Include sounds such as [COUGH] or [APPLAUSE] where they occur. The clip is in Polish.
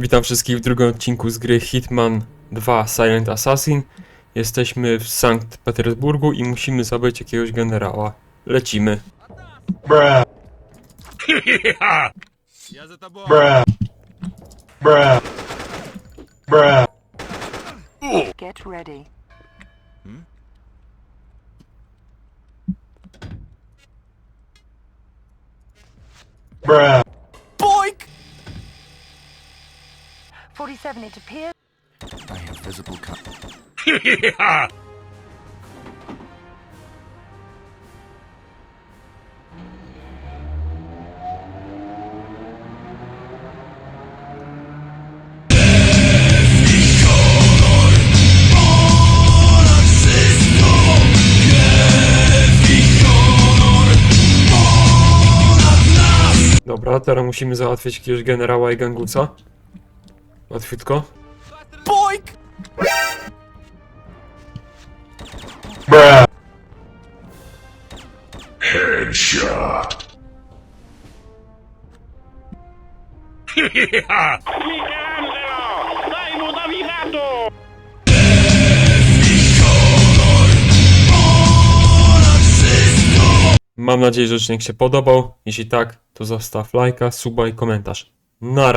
Witam wszystkich w drugim odcinku z gry Hitman 2 Silent Assassin. Jesteśmy w Sankt Petersburgu i musimy zabrać jakiegoś generała. Lecimy. Bra. [LAUGHS] Ja za tobą. Bra. Bra. Bra. Get ready. Hmm? Bra. 47, it appears. I have visible cut. Dobra, teraz musimy załatwić jakiegoś generała i gangusa. Łatwiutko. Boink! bruh, Michelangelo! Dai mu navigato! Mam nadzieję, że odcinek się podobał. Jeśli tak, to zostaw lajka, suba i komentarz. Nara!